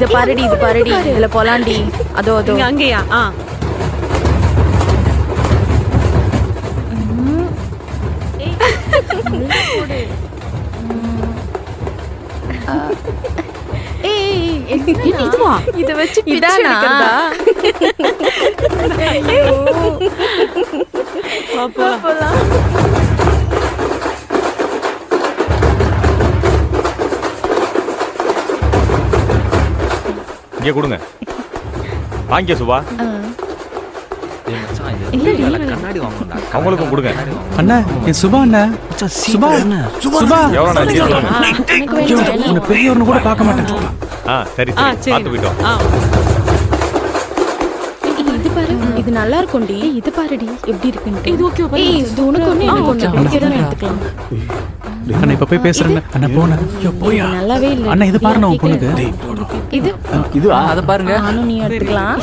இத பாருடி இது பாருடி. இதுல போலாண்டி. அதோ அதோ. அங்கேயா? ஆ. இதுவா? இத வச்சு இதானா? இங்கே கொடுங்க. வாங்கிக்க சுபா. அவங்களுக்கும் கொடுங்க. அண்ணா என் சுபா அண்ணா. சுபா சுபா. எவ்வளோ பெரியவர்னு கூட பார்க்க மாட்டேன். ஆ சரி சரி. பார்த்து போயிட்டோம் பாரு. இது நல்லா இருக்கும்டி இது பாருடி எப்படி இருக்குன்னு இது வா பாரு. இது உனக்கு ஒண்ணு எனக்கு ஒண்ணு. பிடிக்கிறதுன்னு எடுத்துக்கலாம். அண்ணா இப்ப போய் பேசுறேன். அண்ணா போன ஐயோ போயா. இது நல்லாவே இல்ல. அண்ணா இது பாருண்ணா உன் பொண்ணுக்கு. இது இதுவா அதை பாருங்க. நானும் நீ எடுத்துக்கலாம்?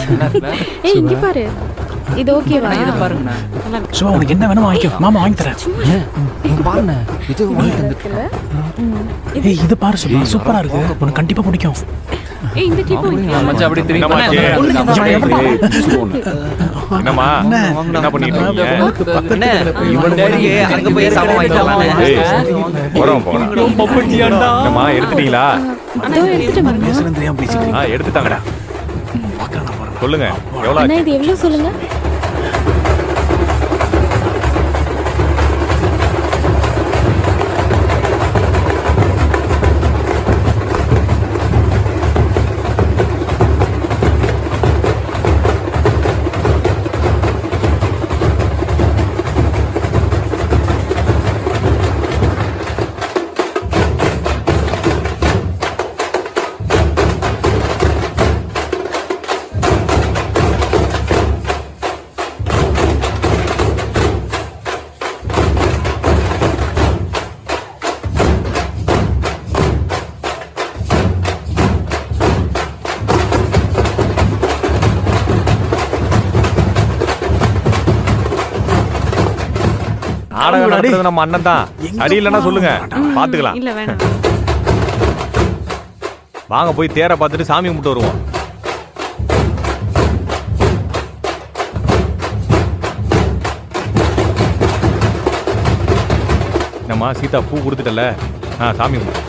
ஏய் இங்க பாரு. இது ஓகேவா இதை பாருங்கண்ணா. சுபா உனக்கு என்ன வேணுமோ வாங்கிக்கோ. மாமா வாங்கி தரேன். பாருண்ணா இது ஏய் இது பாரு சுபா சூப்பரா இருக்கு. உனக்கு கண்டிப்பா பிடிக்கும். ஏய் இந்த வாங்கிக்கலாம் மச்சான் அப்படி திரும்பி என்னம்மா? என்ன பண்ணிட்டு இருக்கீங்க? அங்க போய் சாமான். ஏய், போறோம் போறோம். எடுத்துட்டீங்களா? அதோ தெரியாம ஆ எடுத்துட்டாங்கடா. சொல்லுங்க. இது எவ்வளவு சொல்லுங்க? நடத்துறது நம்ம அண்ணன் தான் அடி இல்லைன்னா சொல்லுங்க. பாத்துக்கலாம். இல்ல வேணாம் வாங்க போய் தேரை பார்த்துட்டு சாமி கும்பிட்டு வருவோம். என்னம்மா சீதா பூ கொடுத்துட்டல? ஆ சாமி கும்பிடு.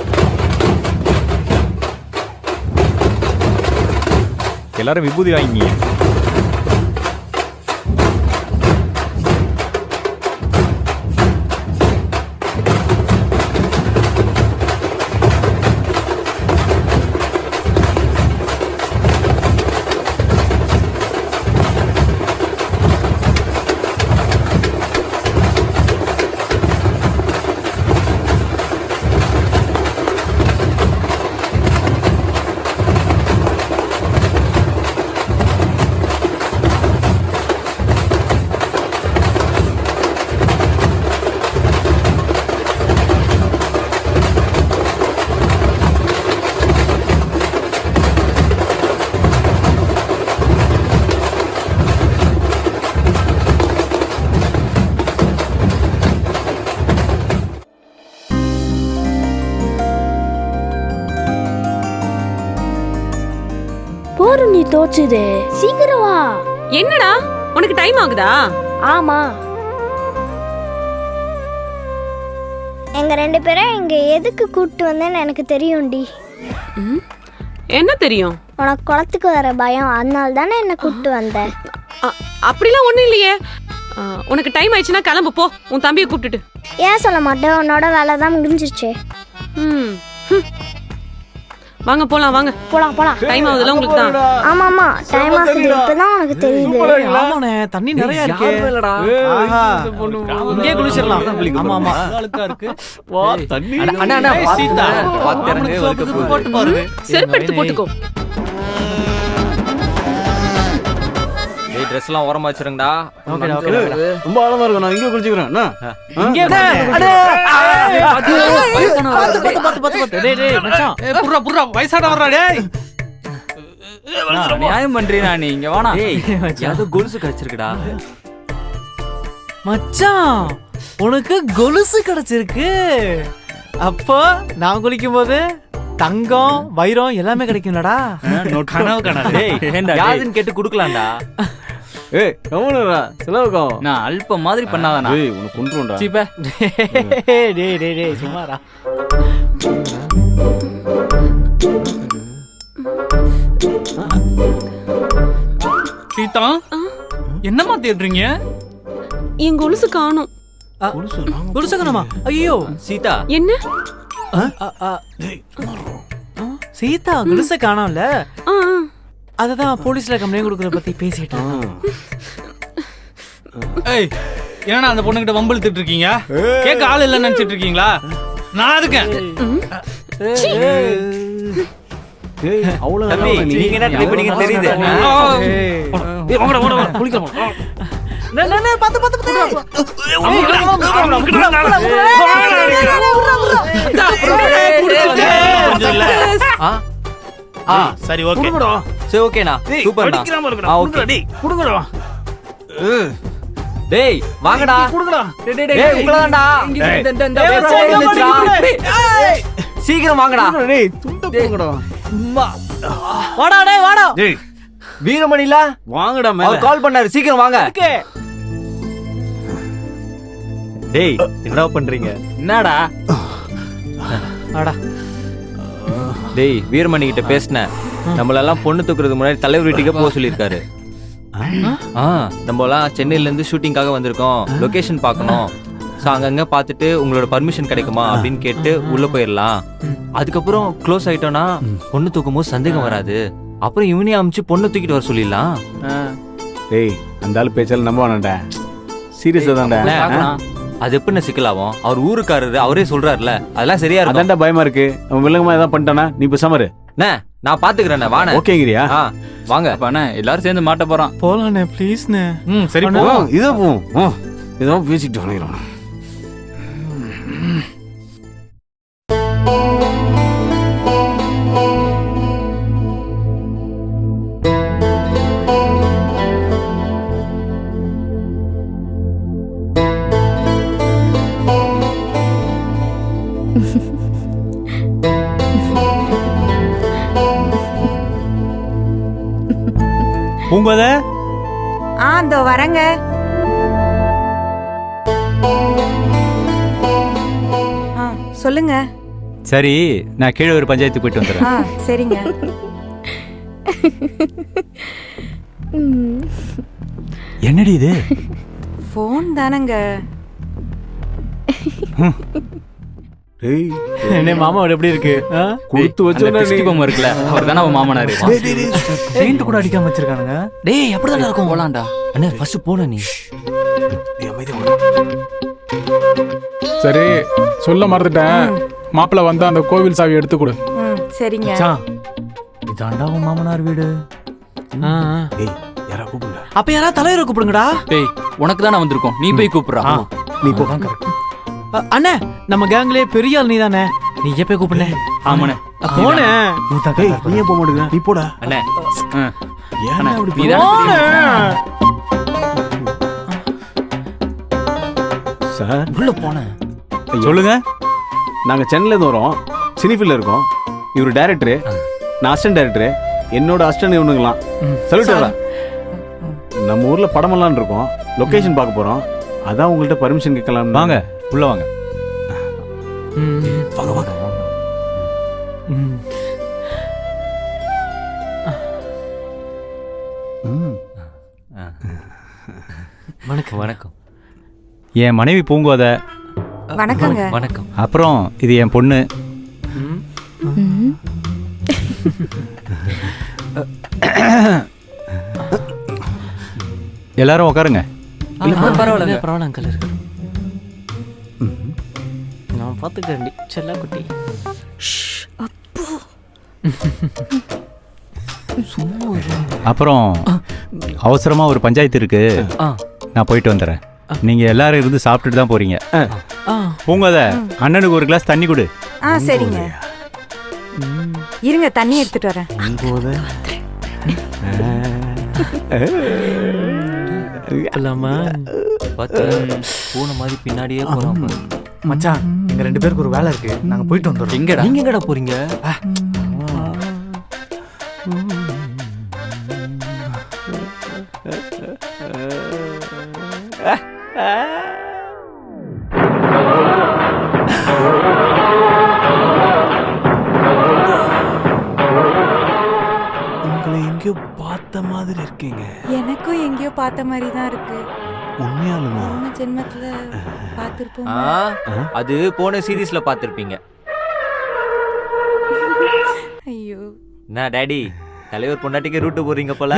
எல்லாரும் விபூதி வாங்கிங்க நீ தோச்சுது சீக்கிரம் வா. என்னடா? உனக்கு டைம் ஆகுதா? ஆமா. எங்க ரெண்டு பேரும் இங்க எதுக்கு கூப்பிட்டு வந்தேன்னு எனக்கு தெரியும்டி. ம்? என்ன தெரியும்? உனக்கு குளத்துக்கு வர பயம் அதனால தானே என்ன கூப்பிட்டு வந்த. அ- அப்படிலாம் ஒண்ணும் இல்லையே. அ, உனக்கு டைம் ஆயிடுச்சுன்னா கிளம்பு போ. உன் தம்பியை கூப்பிட்டுட்டு. ஏன் சொல்ல மாட்டேன்? உன்னோட வேலை தான் முடிஞ்சிருச்சு. ம். ஹம். வாங்க போலாம் வாங்க. போலாம் போலாம். டைம் ஆகுதுல உங்களுக்கு தான் ஆமா ஆமா டைம் ஆகுது. இப்பதான் உனக்கு தெரியுது. ஆமாண்ணே தண்ணி நிறைய இருக்கு. இல்லடா. ஆஹா. இங்கேயே குளிச்சிடலாம். ஆமா ஆமா. வா தண்ணி அண்ணா, அண்ணா, சோப்புக்கு போகுது. போட்டு பாருங்க. செருப்பு எடுத்து போட்டுக்கோ. ஏய் ட்ரெஸ் எல்லாம் ஓரமா வச்சிருங்கடா ரொம்ப ஆழமா இருக்கும். நான் இங்கே குளிச்சுக்கிறேன்? இங்கே புர்ரா, புர்ரா, வயசான வர்றா, டேய். நியாயம் பண்றீனா நீ. இங்க வாடா. ஏதோ கொலுசு கிடைச்சிருக்குடா. மச்சான் உனக்கு கொலுசு கிடைச்சிருக்கு. அப்போ நான் குளிக்கும் போது தங்கம் வைரம் எல்லாமே கிடைக்கும்லடா. கனவு கனவு? யாருன்னு கேட்டு குடுக்கலாம்டா. ஏய் கவனிடா செலவுக்கும் நான் அல்ப மாதிரி பண்ணாதானா ஏய் உனக்கு கொண்டுருண்டா சீப்ப. டேய் டேய் டேய் சும்மாடா. சீதா என்னம்மா தேடுறீங்க? என் கொலுசு காணும். குருசகனமா ஐயோ சீதா. என்ன? சீதா குலுச காணோம்ல. ஆ. அததான் போலீஸ்ல கம்ப்ளைண்ட் கொடுக்கறத பத்தி பேசிட்டு ஏய் ஏன்னா அந்த பொண்ணுகிட்ட வம்பிழுத்துட்டு இருக்கீங்க கேட்க ஆள் இல்லைன்னு நினைச்சிட்டு இருக்கீங்களா நான் இருக்கேன் சரி ஓகே சரி ஓகேண்ணா சூப்பர்ண்ணா ஆ ஓகே டேய் வாங்கடா. டேய் உங்களதான்டா இந்த இந்த. டேய், சீக்கிரம் வாங்கடா. டேய் துண்ட போங்கடா வாடா டேய் வாடா. டேய். வீரமணில? வாங்கடா மேல. கால் பண்ணாரு. சீக்கிரம் வாங்க. டேய் என்னடா பண்றீங்க? என்னடா? வாடா. டேய் வீரமணி கிட்ட பேசினேன். நம்மளெல்லாம் பொண்ணு தூக்குறதுக்கு முன்னாடி தலைவர் வீட்டுக்கே போக சொல்லியிருக்காரு. ஆ? நம்ம எல்லாம் சென்னையில இருந்து ஷூட்டிங்காக வந்திருக்கோம். லொகேஷன் பார்க்கணும். ஸோ அங்கங்க பார்த்துட்டு உங்களோட பர்மிஷன் கிடைக்குமா அப்படின்னு கேட்டு உள்ள போயிடலாம் அதுக்கப்புறம் க்ளோஸ் ஆயிட்டோம்னா பொண்ணு தூக்கும் போது சந்தேகம் வராது. அப்புறம் இவனே அமிச்சு பொண்ணு தூக்கிட்டு வர சொல்லிடலாம். டேய் அந்த ஆளு பேச்சால நம்ப வேணாம்டா சீரியஸா தான்டா. அது எப்படின்னு சிக்கலாவும் அவர் ஊருக்காரரு அவரே சொல்றாருல. அதெல்லாம் சரியா இருக்கும். அதான்டா பயமா இருக்கு. அவன் வில்லங்கமா ஏதாவது பண்ணிட்டானா? நீ பேசாம இரு அண்ணே, நான் பாத்துக்கிறேன் வாண ஓகேங்கிறியா? ஆ வாங்க. அண்ணே எல்லாரும் சேர்ந்து மாட்ட போறான் போலானே ப்ளீஸ்ண்ணே ம் சரி. போ இதோ ஓ இதோ பேசிக்கிட்டு வணங்கிறோம் சொல்லுங்க. சரி நான் கீழே ஒரு பஞ்சாயத்து போயிட்டு வந்துடுறேன். ஆ சரிங்க. என்னடி இது? ஃபோன் தானங்க. டேய் என்ன மாமா எப்படி இருக்கு? ஆ? கொடுத்து வச்சோன்னா நீ. இருக்குல்ல அவர் தானே அவன் மாமனாரு? பெயிண்ட் கூட அடிக்காம வச்சிருக்கானுங்க. டேய் அப்படிதான் இருக்கும். போலாம்டா. அண்ணே ஃபர்ஸ்ட் போன நீ. சரி சொல்ல மறந்துட்டேன். மாப்பிள்ள வந்தா அந்த கோவில் சாவி எடுத்து கொடு. ம் சரிங்க. இதாண்டா உன் மாமனார் வீடு. ஆ, ஆ. டேய் யாரா கூப்பிடுங்க அப்ப யாரா தலைவரை கூப்பிடுங்கடா? டேய் உனக்கு தானே வந்திருக்கோம். நீ போய் கூப்பிடுறா. நீ போ அ, அண்ணே நம்ம கேங்லயே பெரிய ஆள் நீ தானே நீ எப்ப கூப்பிடுனே ஆமாண்ணே போனேன் டேய் நீ ஏன் போக மாட்டேங்கிற? நீ போடா. அண்ணே ஏன் அப்படி நீ? தானே சார் உள்ள போனேன். சொல்லுங்க. நாங்க சென்னையில இருந்து வரோம். சினிஃபில்ல இருக்கோம். இவர் டைரக்டர் நான் அசிஸ்டன்ட் டைரக்டர் என்னோட அசிஸ்டன்ட் இவனுங்களாம் சொல்லிட்டு நம்ம ஊர்ல படமெல்லாம் இருக்கோம். லொகேஷன் பார்க்க போறோம். அதான் உங்கள்ட்ட பர்மிஷன் கேட்கலாம் வாங்க உள்ள வாங்க. வாங்க வாங்க. வணக்கம். வணக்கம். என் மனைவி பூங்கோத. வணக்கங்க. வணக்கம். அப்புறம் இது என் பொண்ணு. எல்லாரும் உட்காருங்க பரவாயில்ல. பரவாயில்ல. இருக்கு. நான் பாத்துக்கிறேன்டி செல்ல குட்டி. அப்புறம் அவசரமா ஒரு பஞ்சாயத்து இருக்கு. ஆ. நான் போயிட்டு வந்துடுறேன் நீங்க எல்லாரும் இருந்து சாப்பிட்டுட்டு தான் போறீங்க. பூங்கோத அண்ணனுக்கு ஒரு கிளாஸ் தண்ணி கொடு. ஆ சரிங்க. இருங்க தண்ணி எடுத்துட்டு வரேன். பூனை மாதிரி பின்னாடியே போறோம் மச்சான் எங்க ரெண்டு பேருக்கு ஒரு வேலை இருக்கு. நாங்க போயிட்டு வந்துடுறோம். எங்கடா? நீங்க எங்கடா போறீங்க உங்களை எங்கேயோ பார்த்த மாதிரி இருக்கீங்க. எனக்கும் எங்கேயோ பார்த்த மாதிரி தான் இருக்கு. உண்மையாலுமா? போன ஜென்மத்துல பார்த்திருப்போம்? ஆ, அது போன சீரீஸ்ல பாத்திருப்பீங்க ஐயோ. என்ன டாடி தலைவர் பொண்டாட்டிக்கு ரூட்டு போறீங்க போல?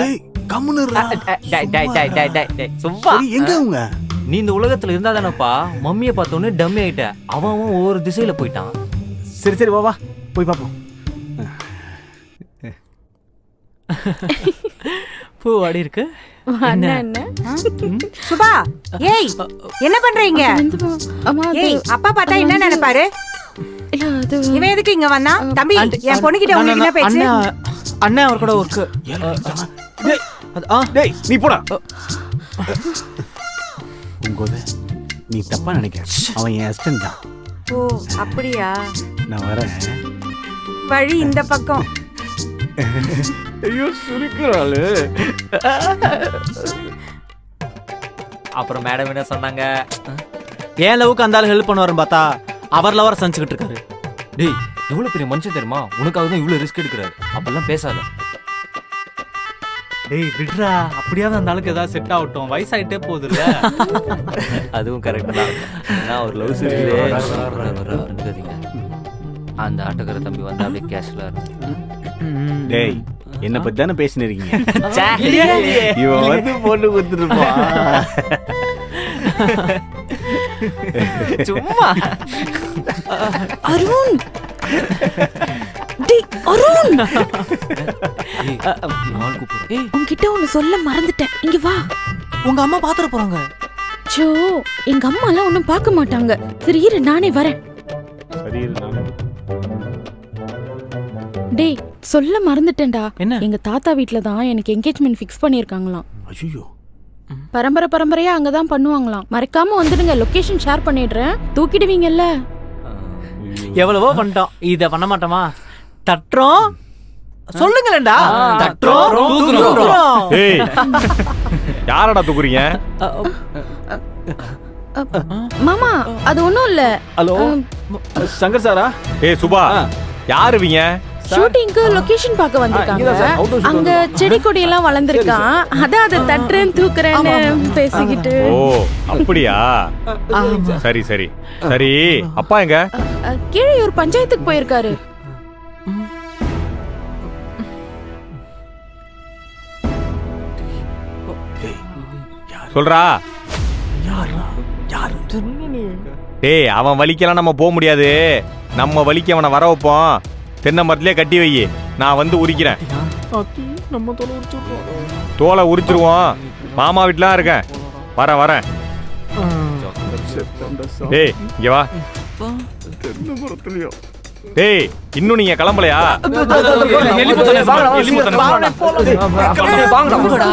கம்முன்னு டேய், டேய், டேய், டேய், டேய், டேய், சும்மா எங்க அவங்க நீ இந்த உலகத்துல இருந்தா தானப்பா மம்மியை பார்த்தோன்னே டம்மி ஆயிட்ட அவன் அவன் ஒவ்வொரு திசையில போயிட்டான் சரி சரி வா வா போய் பார்ப்போம் பூ ஆடி இருக்கு அண்ணா என்ன சுபா ஏய் என்ன பண்றீங்க அம்மா அது ஏய் அப்பா பார்த்தா என்ன நினைப்பாரு இல்ல அது இவன் எதுக்கு இங்க வந்தா தம்பி என் பொண்ணுகிட்ட உங்களுக்கு என்ன பேச்சு அண்ணா அண்ணன் அவர் கூட ஒர்க்கு டேய் நீ போடா உங்கோத நீ தப்பா நினைக்கிற. அவன் என் ஹஸ்பண்ட் தான். ஓ அப்படியா? நான் வரேன். வழி இந்த பக்கம். ஐயோ சுருக்குறாளு. அப்புறம் மேடம் என்ன சொன்னாங்க? ஏன் லவ்க்கு அந்த ஆள் ஹெல்ப் பண்ணுவாருன்னு பார்த்தா அவர் லவர் சந்திச்சுக்கிட்டு இருக்காரு. டேய் எவ்வளவு பெரிய மனுஷன் தெரியுமா? உனக்காக தான் இவ்வளவு ரிஸ்க் எடுக்கிறாரு. அப்பெல்லாம் பேசாத. டேய் விட்றா. அப்படியாவது அந்த ஆளுக்கு ஏதாவது செட் ஆகட்டும். வயசாயிட்டே போகுதுல்ல. அதுவும் கரெக்ட் தான். நான் ஒரு லவ் இருக்காதீங்க அந்த ஆட்டோக்கார தம்பி வந்து அப்படியே கேஷ்ல டேய் என்ன பத்தி தானே பேசினு இருக்கீங்க? இவன் வந்து பொண்ணு கொடுத்துருப்பா சும்மா. அருண்! டேய் அருண்! கூப்பிடுறேன் ஏய் உன்கிட்ட ஒண்ணு சொல்ல மறந்துட்டேன். இங்க வா. உங்க அம்மா பாத்துற போறாங்க. சோ எங்க அம்மா எல்லாம் ஒண்ணும் பார்க்க மாட்டாங்க. சரி இரு நானே வரேன். சரி இரு, நானு. டேய் சொல்ல மறந்துட்டேன்டா. என்ன? எங்க தாத்தா வீட்ல தான் எனக்கு என்கேஜ்மெண்ட் ஃபிக்ஸ் பண்ணிருக்காங்களாம் ஐயோ பரம்பரை பரம்பரையா அங்கதான் பண்ணுவாங்களாம். மறக்காம வந்துடுங்க லொகேஷன் ஷேர் பண்ணிடுறேன். தூக்கிடுவீங்கல்ல? எவ்வளவோ பண்ணிட்டோம் இத பண்ண மாட்டோமா? தட்டுறோம். சொல்லுங்களேன்டா. தட்டுறோம் தூக்குறோம். தூக்குறோம். ஏய் யாரடா தூக்குறீங்க? மாமா அது ஒண்ணும் இல்ல. ஹலோ? சங்கர் சாரா? ஏய் சுபா யார் இவங்க? ஷூட்டிங்க்கு லொகேஷன் பார்க்க வந்திருக்காங்க. அங்க செடி கொடி எல்லாம் வளர்ந்துருக்கான் அதான் அதை தட்டுறேன் தூக்குறேன்னு பேசிக்கிட்டு. ஓ அப்படியா? சரி சரி. சரி அப்பா எங்க? கீழே ஒரு பஞ்சாயத்துக்கு போயிருக்காரு. சொல்றா. டேய் அவன் வலிக்கலாம் நம்ம போக முடியாது. நம்ம வலிக்க அவனை வர வைப்போம். தென்னை மரத்திலே கட்டி வை. நான் வந்து உரிக்கிறேன். தோலை உரிச்சிருவோம். மாமா வீட்டுலாம் இருக்கேன். வரேன் வரேன். டேய் இங்க வா. டேய் இன்னும் நீங்க கிளம்பலையா? எலிமுத்தனை எலிமுத்தனை வாங்கடா